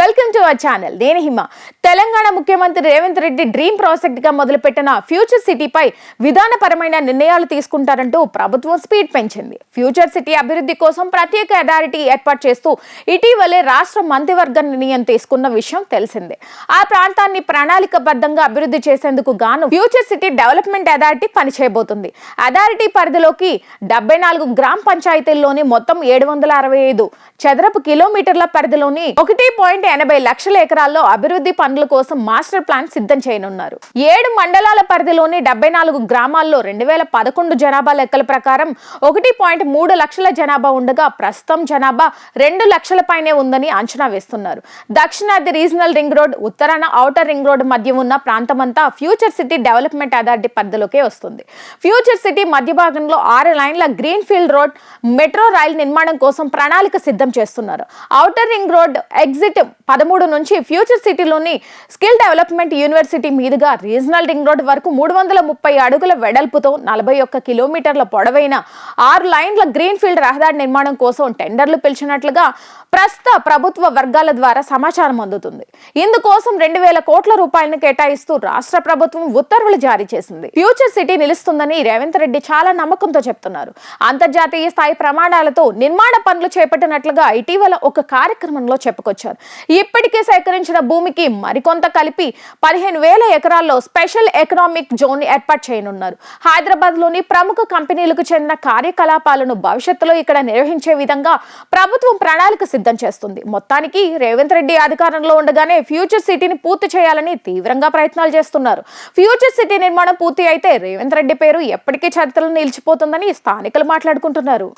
Welcome to our channel. నేను హిమ. తెలంగాణ ముఖ్యమంత్రి Revanth Reddy dream ప్రాజెక్ట్గా మొదలుపెట్టిన ఫ్యూచర్ సిటీపై విధానపరమైన నిర్ణయాలు తీసుకుంటారంటూ ప్రభుత్వం స్పీడ్ పెంచింది. ఫ్యూచర్ సిటీ అభివృద్ధి కోసం ప్రత్యేక అథారిటీ ఏర్పాటు చేస్తూ ఇటీవలే రాష్ట్ర మంత్రివర్గ నిర్ణయం తీసుకున్న విషయం తెలిసిందే. ఆ ప్రాంతాన్ని ప్రణాళికబద్ధంగా అభివృద్ధి చేసేందుకు గాను ఫ్యూచర్ సిటీ డెవలప్మెంట్ అథారిటీ పనిచేయబోతుంది. అథారిటీ పరిధిలోకి డెబ్బై నాలుగు గ్రామ పంచాయతీల్లోని మొత్తం ఏడు వందల అరవై ఐదు చదరపు కిలోమీటర్ల పరిధిలోని ఒకటి పాయింట్ ఎనభై లక్షల ఎకరాల్లో అభివృద్ధి పనుల కోసం మాస్టర్ ప్లాన్ సిద్ధం చేయనున్నారు. ఏడు మండలాల పరిధిలోని డెబ్బై నాలుగు గ్రామాల్లో రెండు వేల పదకొండు జనాభా లెక్కల ప్రకారం ఒకటి పాయింట్ మూడు లక్షల జనాభా ఉండగా ప్రస్తుతం జనాభా రెండు లక్షల పైనే ఉందని అంచనా వేస్తున్నారు. దక్షిణాది రీజనల్ రింగ్ రోడ్ ఉత్తరాన ఔటర్ రింగ్ రోడ్ మధ్య ఉన్న ప్రాంతమంతా ఫ్యూచర్ సిటీ డెవలప్మెంట్ అథారిటీ పరిధిలోకే వస్తుంది. ఫ్యూచర్ సిటీ మధ్య భాగంలో ఆరు లైన్ల green field road metro rail నిర్మాణం కోసం ప్రణాళిక సిద్ధం చేస్తున్నారు. ఔటర్ రింగ్ రోడ్ ఎగ్జిట్ పదమూడు నుంచి ఫ్యూచర్ సిటీలోని స్కిల్ డెవలప్మెంట్ యూనివర్సిటీ మీదుగా రీజనల్ రింగ్ రోడ్ వరకు మూడు వందల ముప్పై అడుగుల వెడల్పుతో నలభై ఒక్క కిలోమీటర్ల పొడవైన ఆరు లైన్ల గ్రీన్ ఫీల్డ్ రహదారి నిర్మాణం కోసం టెండర్లు పిలిచినట్లుగా ప్రస్తుత ప్రభుత్వ వర్గాల ద్వారా సమాచారం అందుతుంది. ఇందుకోసం రెండు వేల కోట్ల రూపాయలను కేటాయిస్తూ రాష్ట్ర ప్రభుత్వం ఉత్తర్వులు జారీ చేసింది. ఫ్యూచర్ సిటీ నిలుస్తుందని రేవంత్ రెడ్డి చాలా నమ్మకంతో చెప్తున్నారు. అంతర్జాతీయ స్థాయి ప్రమాణాలతో నిర్మాణ పనులు చేపట్టినట్లుగా ఇటీవల ఒక కార్యక్రమంలో చెప్పుకొచ్చారు. ఇప్పటికే సేకరించిన భూమికి మరికొంత కలిపి పదిహేను వేల ఎకరాల్లో స్పెషల్ ఎకనామిక్ జోన్ ఏర్పాటు చేయనున్నారు. హైదరాబాద్లోని ప్రముఖ కంపెనీలకు చెందిన కార్యకలాపాలను భవిష్యత్తులో ఇక్కడ నిర్వహించే విధంగా ప్రభుత్వం ప్రణాళిక సిద్ధం చేస్తుంది. మొత్తానికి రేవంత్ రెడ్డి అధికారంలో ఉండగానే ఫ్యూచర్ సిటీని పూర్తి చేయాలని తీవ్రంగా ప్రయత్నాలు చేస్తున్నారు. ఫ్యూచర్ సిటీ నిర్మాణం పూర్తి అయితే రేవంత్ రెడ్డి పేరు ఎప్పటికీ చరిత్రలో నిలిచిపోతుందని స్థానికులు మాట్లాడుకుంటున్నారు.